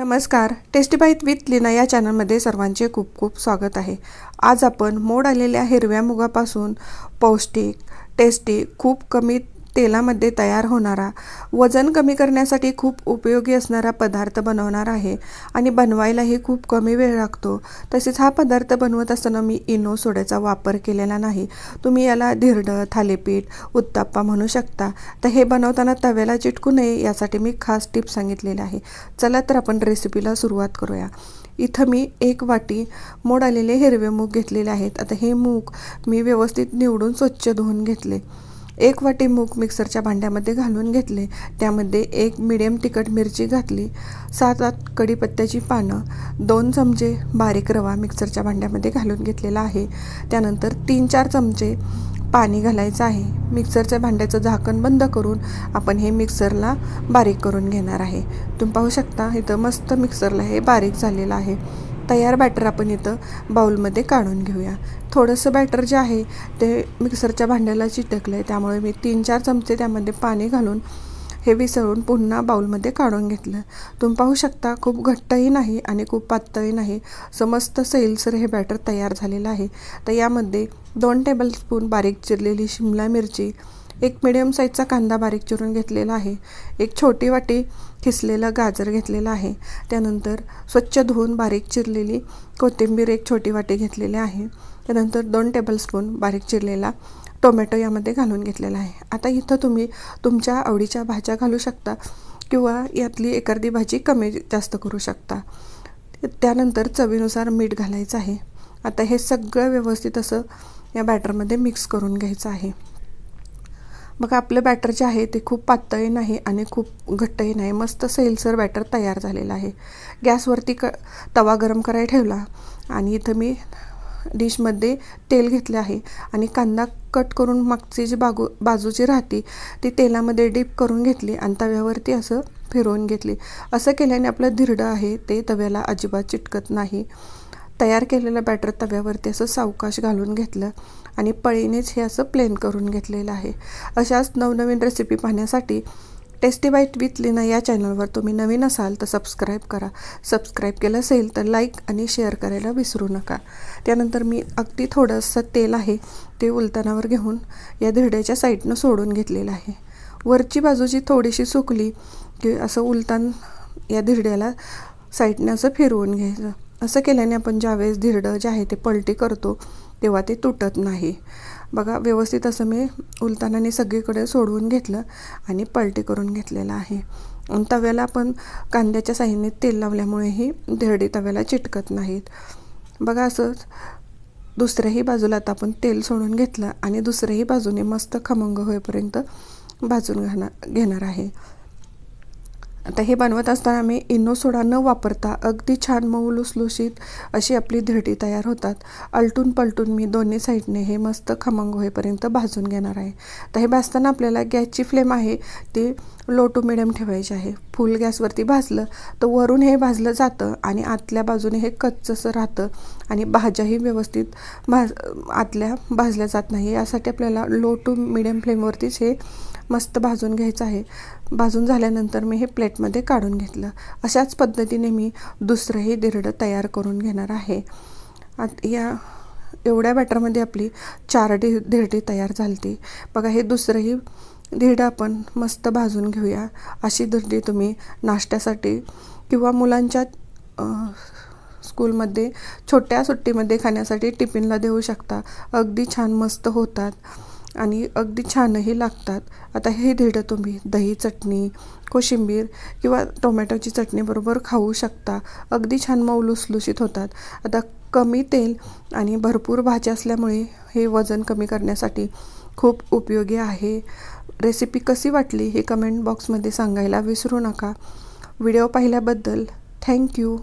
नमस्कार टेस्टीबाईट विथ लिना या चॅनलमध्ये सर्वांचे खूप खूप स्वागत आहे. आज आपण मोड आलेल्या हिरव्या मुगापासून पौष्टिक टेस्टी खूप कमी तेलामध्ये तयार होणारा वजन कमी करण्यासाठी खूप उपयोगी असणारा पदार्थ बनवणार आहे आणि बनवायलाही खूप कमी वेळ लागतो. तसेच हा पदार्थ बनवत असताना मी इनो सोड्याचा वापर केलेला नाही. तुम्ही याला धिरडं थालीपीठ उत्ताप्पा म्हणू शकता. तर हे बनवताना तव्याला चिटकू नये यासाठी मी खास टिप सांगितलेली आहे. चला तर आपण रेसिपीला सुरुवात करूया. इथं मी एक वाटी मोड आलेले हिरवे मूग घेतलेले आहेत. आता हे मूग मी व्यवस्थित निवडून स्वच्छ धुवून घेतले. एक वाटी मूग मिक्सरच्या भांड्यामध्ये घालून घेतले. त्यामध्ये एक मिडियम तिखट मिरची घातली. सात आठ कढीपत्त्याची पानं दोन चमचे बारीक रवा मिक्सरच्या भांड्यामध्ये घालून घेतलेला आहे. त्यानंतर तीन चार चमचे पाणी घालायचं आहे. मिक्सरच्या भांड्याचं झाकण बंद करून आपण हे मिक्सरला बारीक करून घेणार आहे. तुम्ही पाहू शकता इथं मस्त मिक्सरला हे बारीक झालेलं आहे. तयार बॅटर आपण इथं बाऊलमध्ये काढून घेऊया. थोडंसं बॅटर जे आहे ते मिक्सरच्या भांड्याला चिटकलं आहे त्यामुळे मी तीन चार चमचे त्यामध्ये पाणी घालून हे विसळून पुन्हा बाऊलमध्ये काढून घेतलं. तुम्ही पाहू शकता खूप घट्टही नाही आणि खूप पातळही नाही. समस्त सैलसर हे बॅटर तयार झालेलं आहे. तर यामध्ये दोन टेबलस्पून बारीक चिरलेली शिमला मिरची एक मिडियम साईजचा कांदा बारीक चिरून घेतलेला आहे. एक छोटी वाटी खिसलेलं गाजर घेतलेलं आहे. त्यानंतर स्वच्छ धुवून बारीक चिरलेली कोथिंबीर एक छोटी वाटी घेतलेली आहे. त्यानंतर दोन टेबलस्पून बारीक चिरलेला टोमॅटो यामध्ये घालून घेतलेला आहे. आता इथं तुम्ही तुमच्या आवडीच्या भाज्या घालू शकता किंवा यातली एखादी भाजी कमी जास्त करू शकता. त्यानंतर चवीनुसार मीठ घालायचं आहे. आता हे सगळं व्यवस्थित असं या बॅटरमध्ये मिक्स करून घ्यायचं आहे. मग आपलं बॅटर जे आहे ते खूप पातळही नाही आणि खूप घट्टही नाही. मस्त सैलसर बॅटर तयार झालेलं आहे. गॅसवरती क तवा गरम करायला ठेवला आणि इथं मी डिशमध्ये तेल घेतले आहे आणि कांदा कट करून मागची जी बागू बाजूची राहते ती तेलामध्ये डीप करून घेतली आणि तव्यावरती असं फिरवून घेतली. असं केल्याने आपलं धिरडं आहे ते तव्याला अजिबात चिटकत नाही. तयार केलेलं बॅटर तव्यावरती असं सावकाश घालून घेतलं आणि पळीनेच हे असं प्लेन करून घेतलेलं आहे. अशाच नवनवीन रेसिपी पाहण्यासाठी टेस्टी बाईट विथ लिना या चॅनलवर तुम्ही नवीन असाल तर सबस्क्राईब करा. सबस्क्राईब केलं असेल तर लाईक आणि शेअर करायला विसरू नका. त्यानंतर मी अगदी थोडंसं तेल आहे ते उलतानावर घेऊन या धिरड्याच्या साईडनं सोडून घेतलेलं आहे. वरची बाजूची थोडीशी सुकली की असं उलतान या धिरड्याला साईडने असं फिरवून घ्यायचं. असं केल्याने आपण ज्यावेळेस धिरडं जे आहे ते पलटी करतो तेव्हा ते तुटत नाही. बघा व्यवस्थित असं मी उलतानाने सगळीकडे सोडवून घेतलं आणि पलटी करून घेतलेलं आहे. तव्याला आपण कांद्याच्या साह्याने तेल लावल्यामुळेही धिरडी तव्याला चिटकत नाहीत. बघा असंच दुसऱ्याही बाजूला आता आपण तेल सोडून घेतलं आणि दुसऱ्याही बाजूने मस्त खमंग होईपर्यंत भाजून घाणार घेणार आहे. आता हे बनवत असताना मी इनो सोडा न वापरता अगदी छान मऊ लुसलुशीत अशी आपली धिरडी तयार होतात. अलटून पलटून मी दोन्ही साईडने हे मस्त खमंग होईपर्यंत भाजून घेणार आहे. तर हे भाजताना आपल्याला गॅसची फ्लेम आहे ती लो टू मिडियम ठेवायची आहे. फुल गॅसवरती भाजलं तर वरून हे भाजलं जातं आणि आतल्या बाजूने हे कच्चसं राहतं आणि भाज्याही व्यवस्थित भाज आतल्या भाजल्या जात नाही. यासाठी आपल्याला लो टू मिडियम फ्लेमवरतीच हे मस्त भाजून घ्यायचं आहे. भाजून झाल्यानंतर मी हे प्लेटमध्ये काढून घेतलं. अशाच पद्धतीने मी दुसरंही दिरडं तयार करून घेणार आहे. आत या एवढ्या बॅटरमध्ये आपली चार डि धिरडी तयार झाली बघा हे दुसरंही धिरडं आपण मस्त भाजून घेऊया. अशी धिरडी तुम्ही नाश्त्यासाठी किंवा मुलांच्या स्कूलमध्ये छोट्या सुट्टीमध्ये खाण्यासाठी टिफिनला देऊ शकता. अगदी छान मस्त होतात. आणि अगदी छानही लागतात. आता हे धिरडं तुम्ही दही चटणी कोशिंबीर किंवा टोमॅटोची चटणीबरोबर खाऊ शकता. अगदी छान मऊ लुसलुशीत होतात. आता कमी तेल आणि भरपूर भाज्या असल्यामुळे हे वजन कमी करण्यासाठी खूप उपयोगी आहे. रेसिपी कशी वाटली हे कमेंट बॉक्समध्ये सांगायला विसरू नका. व्हिडिओ पाहिल्याबद्दल थँक्यू